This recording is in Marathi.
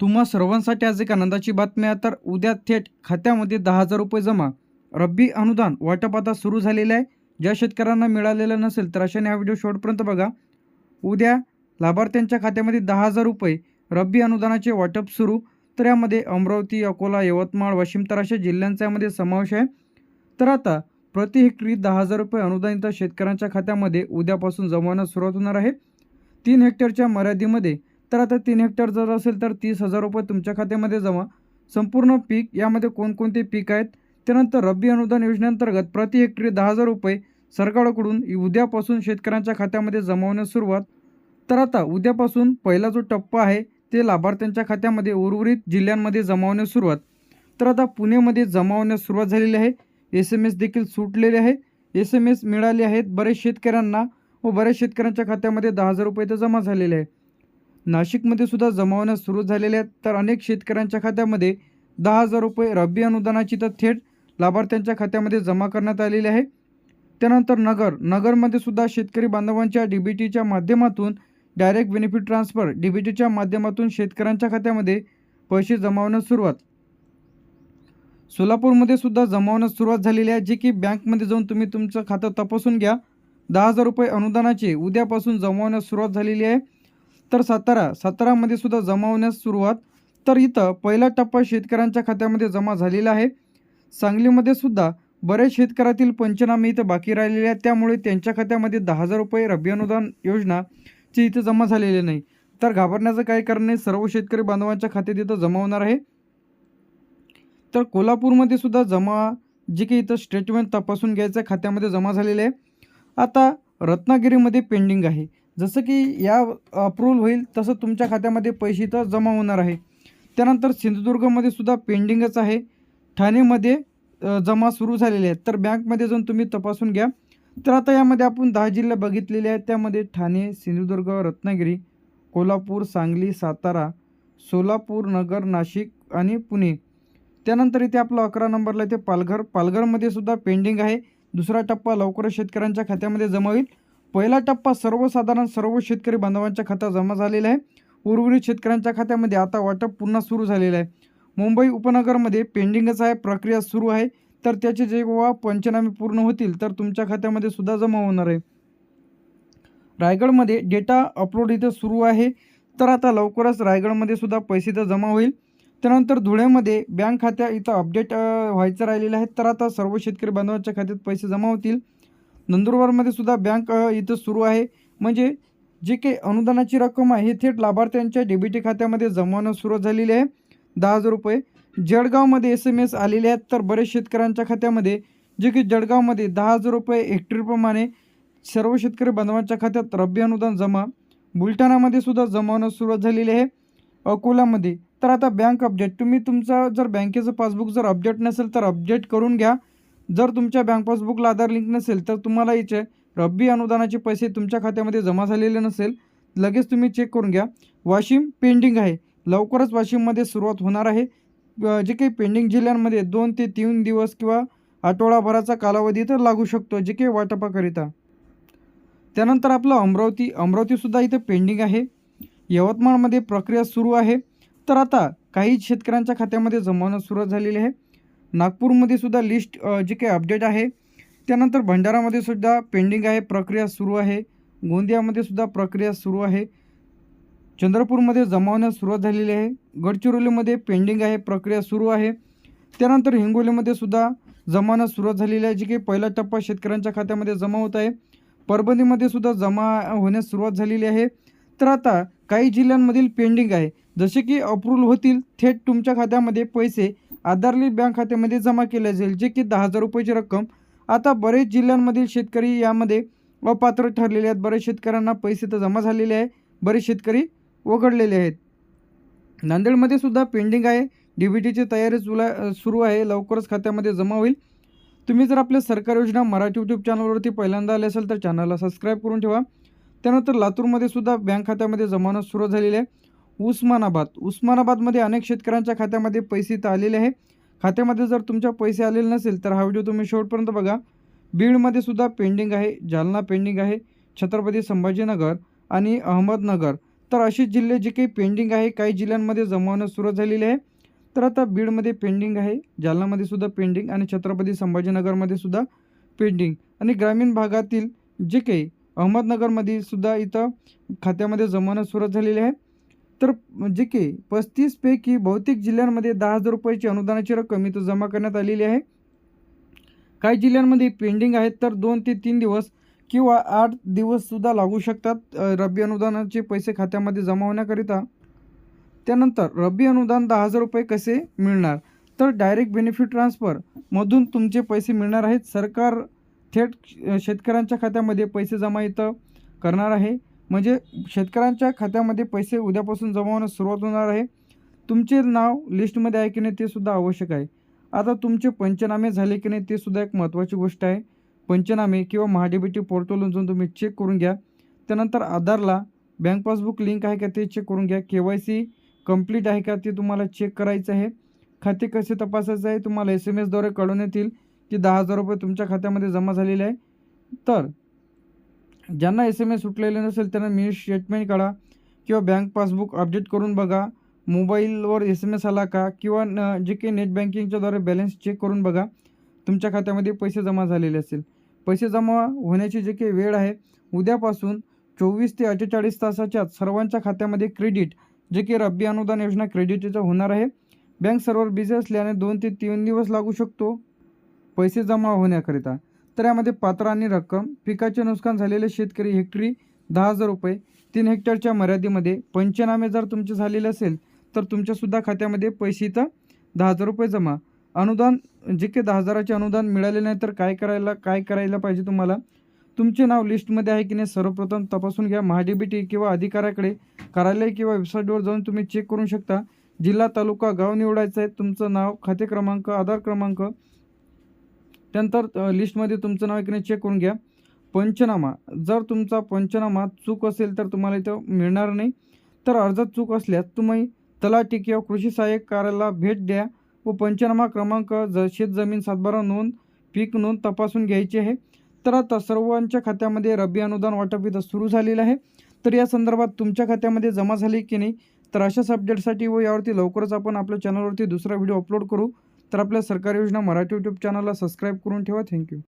तुम्हा सर्वांसाठी आज एक आनंदाची बातमी आहे. तर उद्या थेट खात्यामध्ये दहा हजार रुपये जमा. रब्बी अनुदान वाटप आता सुरू झालेलं आहे. ज्या शेतकऱ्यांना मिळालेलं नसेल तर अशाने हा व्हिडिओ शेवटपर्यंत बघा. उद्या लाभार्थ्यांच्या खात्यामध्ये दहा हजार रुपये रब्बी अनुदानाचे वाटप सुरू. तर यामध्ये अमरावती अकोला यवतमाळ वाशिम तर अशा जिल्ह्यांचा यामध्ये समावेश आहे. तर आता प्रति हेक्टरी दहा हजार रुपये अनुदानित शेतकऱ्यांच्या खात्यामध्ये उद्यापासून जमवण्यास सुरुवात होणार आहे. तीन हेक्टरच्या मर्यादेमध्ये तर आता तीन हेक्टर जर असेल तर तीस हजार रुपये तुमच्या खात्यामध्ये जमा. संपूर्ण पीक यामध्ये कोणकोणते पीक आहेत? त्यानंतर रब्बी अनुदान योजनेअंतर्गत प्रति हेक्टरी दहा हजार रुपये सरकारकडून उद्यापासून शेतकऱ्यांच्या खात्यामध्ये जमा होण्यास सुरुवात. तर आता उद्यापासून पहिला जो टप्पा आहे ते लाभार्थ्यांच्या खात्यामध्ये उर्वरित जिल्ह्यांमध्ये जमावण्यास सुरुवात. तर आता पुणेमध्ये जमा होण्यास सुरुवात झालेली आहे. एस एम एस देखील सुटलेले आहे. एस एम एस मिळाले आहेत बरेच शेतकऱ्यांना व बऱ्याच शेतकऱ्यांच्या खात्यामध्ये दहा हजार रुपये तर जमा झालेले आहे. नाशिकमध्ये सुद्धा जमावण्यास सुरू झालेल्या आहेत. तर अनेक शेतकऱ्यांच्या खात्यामध्ये दहा हजार रुपये रब्बी अनुदानाची तर थेट लाभार्थ्यांच्या खात्यामध्ये जमा करण्यात आलेली आहे. त्यानंतर नगर नगरमध्ये सुद्धा शेतकरी बांधवांच्या डी बी टीच्या माध्यमातून direct benefit transfer D B टीच्या माध्यमातून शेतकऱ्यांच्या खात्यामध्ये पैसे जमावण्यास सुरुवात. सोलापूरमध्ये सुद्धा जमावण्यास सुरुवात झालेली आहे जे की बँकमध्ये जाऊन तुम्ही तुमचं खातं तपासून घ्या. दहा हजार रुपये अनुदानाचे उद्यापासून जमावण्यास सुरुवात झालेली आहे. तर सातारा सातारामध्ये सुद्धा जमा होण्यास सुरुवात. तर इथं पहिला टप्पा शेतकऱ्यांच्या खात्यामध्ये जमा झालेला आहे. सांगलीमध्ये सुद्धा बरेच शेतकऱ्यातील पंचनामे इथं बाकी राहिलेले आहेत. त्यामुळे त्यांच्या खात्यामध्ये दहा हजार रुपये रब्बी अनुदान योजनाची इथं जमा झालेली नाही. तर घाबरण्याचं काही कारण नाही. सर्व शेतकरी बांधवांच्या खात्यात इथं जमा होणार आहे. तर कोल्हापूरमध्ये सुद्धा जमा जे काही इथं स्टेटमेंट तपासून घ्यायचं खात्यामध्ये जमा झालेले आहे. आता रत्नागिरीमध्ये पेंडिंग आहे. जसं की या अप्रूव्हल होईल तसं तुमच्या खात्यामध्ये पैसे इथं जमा होणार आहे. त्यानंतर सिंधुदुर्गमध्ये सुद्धा पेंडिंगच आहे. ठाणेमध्ये जमा सुरू झालेले आहेत. तर बँकमध्ये जाऊन तुम्ही तपासून घ्या. तर आता यामध्ये आपण दहा जिल्हे बघितलेले आहेत. त्यामध्ये ठाणे सिंधुदुर्ग रत्नागिरी कोल्हापूर सांगली सातारा सोलापूर नगर नाशिक आणि पुणे. त्यानंतर इथे आपलं अकरा नंबरला इथे पालघर. पालघरमध्ये सुद्धा पेंडिंग आहे. दुसरा टप्पा लवकरच शेतकऱ्यांच्या खात्यामध्ये जमा होईल. पहिला टप्पा सर्वसाधारण सर्व शेतकरी बांधवांच्या खात्यात जमा झालेला आहे. उर्वरित शेतकऱ्यांच्या खात्यामध्ये आता वाटप पुन्हा सुरू झालेलं आहे. मुंबई उपनगरमध्ये पेंडिंगच आहे प्रक्रिया सुरू आहे. तर त्याचे जेव्हा पंचनामे पूर्ण होतील तर तुमच्या खात्यामध्ये सुद्धा जमा होणार आहे. रायगडमध्ये डेटा अपलोड इथं सुरू आहे. तर आता लवकरच रायगडमध्ये सुद्धा पैसे तर जमा होईल. त्यानंतर धुळ्यामध्ये बँक खात्या इथं अपडेट व्हायचं राहिलेलं आहे. तर आता सर्व शेतकरी बांधवांच्या खात्यात पैसे जमा होतील. नंदुरबारमध्ये सुद्धा बँक इथं सुरू आहे. म्हणजे जे काही अनुदानाची रक्कम आहे हे थेट लाभार्थ्यांच्या डेबिटी खात्यामध्ये जमवणं सुरू झालेली आहे. दहा हजार रुपये. जळगावमध्ये एस एम एस आलेले आहेत तर बरेच शेतकऱ्यांच्या खात्यामध्ये जे की जळगावमध्ये दहा हजार रुपये हेक्टरप्रमाणे सर्व शेतकरी बांधवांच्या खात्यात रब्बी अनुदान जमा बुलढाणामध्ये सुद्धा जमावणं सुरुवात झालेली आहे. अकोलामध्ये. तर आता बँक अपडेट तुम्ही तुमचा जर बँकेचं पासबुक जर अपडेट नसेल तर अपडेट करून घ्या. जर तुमच्या बँक पासबुकला आधार लिंक नसेल तर तुम्हाला इथे रब्बी अनुदानाचे पैसे तुमच्या खात्यामध्ये जमा झालेले नसेल लगेच तुम्ही चेक करून घ्या. वाशिम पेंडिंग आहे. लवकरच वाशिममध्ये सुरुवात होणार आहे. जे काही पेंडिंग जिल्ह्यांमध्ये दोन ते तीन दिवस किंवा आठवडाभराचा कालावधी तर लागू शकतो जे काही वाटपाकरिता. त्यानंतर आपलं अमरावती अमरावतीसुद्धा इथं पेंडिंग आहे. यवतमाळमध्ये प्रक्रिया सुरू आहे. तर आता काही शेतकऱ्यांच्या खात्यामध्ये जमावणं सुरुवात झालेली आहे. नागपूरमध्ये सुद्धा लिस्ट जे काही अपडेट आहे त्यानंतर भंडारामध्ये सुद्धा पेंडिंग आहे प्रक्रिया सुरू आहे. गोंदियामध्ये सुद्धा प्रक्रिया सुरू आहे. चंद्रपूरमध्ये जमावण्यास सुरुवात झालेली आहे. गडचिरोलीमध्ये पेंडिंग आहे प्रक्रिया सुरू आहे. त्यानंतर हिंगोलीमध्ये सुद्धा जमावण्यास सुरुवात झालेली आहे. जी काही पहिला टप्पा शेतकऱ्यांच्या खात्यामध्ये जमा होत आहे. परभणीमध्ये सुद्धा जमा होण्यास सुरुवात झालेली आहे. तर आता काही जिल्ह्यांमधील पेंडिंग आहे. जसे की अप्रूव्हल होतील थेट तुमच्या खात्यामध्ये पैसे आधारली बँक खात्यामध्ये जमा केले जाईल जे की दहा हजार रुपयाची रक्कम. आता बरेच जिल्ह्यांमधील शेतकरी यामध्ये अपात्र ठरलेले आहेत. बरेच शेतकऱ्यांना पैसे तर जमा झालेले आहे बरेच शेतकरी वगळलेले आहेत. नांदेडमध्ये सुद्धा पेंडिंग आहे. डी बी टीची तयारी जुला सुरू आहे. लवकरच खात्यामध्ये जमा होईल. तुम्ही जर आपल्या सरकारी योजना मराठी यूट्यूब चॅनलवरती पहिल्यांदा आले असेल तर चॅनलला सबस्क्राईब करून ठेवा. त्यानंतर लातूरमध्ये सुद्धा बँक खात्यामध्ये जमा सुरू झालेली आहे. उस्मानाबाद. उस्मानाबादमध्ये अनेक शेतकऱ्यांच्या खात्यामध्ये पैसे इथं आलेले आहे खात्यामध्ये जर तुमच्या पैसे आलेले नसेल तर हा व्हिडिओ तुम्ही शेवटपर्यंत बघा. बीडमध्ये सुद्धा पेंडिंग आहे जालना पेंडिंग आहे छत्रपती संभाजीनगर आणि अहमदनगर. तर असे जिल्हे जे काही पेंडिंग आहे काही जिल्ह्यांमध्ये जमा होणं सुरू आहे. तर आता बीडमध्ये पेंडिंग आहे जालनामध्ये सुद्धा पेंडिंग आणि छत्रपती संभाजीनगरमध्ये सुद्धा पेंडिंग. आणि ग्रामीण भागातील जे काही अहमदनगरमध्ये सुद्धा इथं खात्यामध्ये जमा होणं सुरू झालेले आहे. तर जे की पस्तीसपैकी बहुतेक जिल्ह्यांमध्ये दहा हजार रुपयाची अनुदानाची रक्कम इथं जमा करण्यात आलेली आहे. काही जिल्ह्यांमध्ये पेंडिंग आहेत तर दोन ते तीन दिवस किंवा आठ दिवससुद्धा लागू शकतात रब्बी अनुदानाचे पैसे खात्यामध्ये जमा होण्याकरिता. त्यानंतर रब्बी अनुदान दहा हजार रुपये कसे मिळणार? तर डायरेक्ट बेनिफिट ट्रान्सफरमधून तुमचे पैसे मिळणार आहेत. सरकार थेट शेतकऱ्यांच्या खात्यामध्ये पैसे जमा इथं करणार आहे. म्हणजे शेतकऱ्यांच्या खात्यामध्ये पैसे उद्यापासून जमा होण्यास सुरुवात होणार आहे. तुमचे नाव लिस्टमध्ये आहे की नाही ते सुद्धा आवश्यक आहे. आता तुमचे पंचनामे झाले की नाही ते सुद्धा एक महत्त्वाची गोष्ट आहे. पंचनामे किंवा महाडीबीटी पोर्टलवरून जाऊन तुम्ही चेक करून घ्या. त्यानंतर आधारला बँक पासबुक लिंक आहे का ते चेक करून घ्या. के वाय सी कंप्लीट आहे का ते तुम्हाला चेक करायचं आहे. खाते कसे तपासायचं आहे तुम्हाला एस एम एसद्वारे कळवण्यात येईल की दहा हजार रुपये तुमच्या खात्यामध्ये जमा झालेले आहे. तर ज्यांना एस एम एस सुटलेले नसेल त्यांना मिनी स्टेटमेंट काढा किंवा बँक पासबुक अपडेट करून बघा. मोबाईलवर एस एम एस आला का किंवा न जे काही नेट बँकिंगच्याद्वारे बॅलन्स चेक करून बघा. तुमच्या खात्यामध्ये पैसे जमा झालेले असेल. पैसे जमा होण्याची जे काही वेळ आहे उद्यापासून चोवीस ते अठ्ठेचाळीस तासाच्या सर्वांच्या खात्यामध्ये क्रेडिट जे की रब्बी अनुदान योजना क्रेडिटचं होणार आहे. बँक सर्व्हर बिझी असल्याने दोन ते तीन दिवस लागू शकतो. पैसे जमा होण्याकरिता. तर यामध्ये पात्र आणि रक्कम पिकाचे नुकसान झालेले शेतकरी हेक्टरी दहा हजार रुपये तीन हेक्टरच्या मर्यादेमध्ये पंचनामे जर तुमचे झालेले असेल तर तुमच्यासुद्धा खात्यामध्ये पैसे इथं दहा हजार रुपये जमा. अनुदान जे काही दहा हजाराचे अनुदान मिळाले नाही तर काय करायला काय करायला पाहिजे तुम्हाला? तुमचे नाव लिस्टमध्ये आहे की नाही सर्वप्रथम तपासून घ्या. महाडीबीटी किंवा अधिकाऱ्याकडे कार्यालय किंवा वेबसाईटवर जाऊन तुम्ही चेक करू शकता. जिल्हा तालुका गाव निवडायचं आहे. तुमचं नाव खाते क्रमांक आधार क्रमांक त्यानंतर लिस्टमध्ये तुमचं नाव आहे चेक करून घ्या. पंचनामा. जर तुमचा पंचनामा चूक असेल तर तुम्हाला इथं मिळणार नाही. तर अर्जात चूक असल्यास तुम्ही तलाठी किंवा कृषी सहाय्यक कार्यालयाला भेट द्या व पंचनामा क्रमांक ज शेतजमीन सातबारा नोंद पीक नोंद तपासून घ्यायची आहे. तर आता सर्वांच्या खात्यामध्ये रब्बी अनुदान वाटप इथं सुरू झालेलं आहे. तर या संदर्भात तुमच्या खात्यामध्ये जमा झाली की नाही? तर अशाच अपडेटसाठी व यावरती लवकरच आपण आपल्या चॅनलवरती दुसरा व्हिडिओ अपलोड करू. तर आपल्या सरकारी योजना मराठी यूट्यूब चॅनलला सबस्क्राईब करून ठेवा. थँक्यू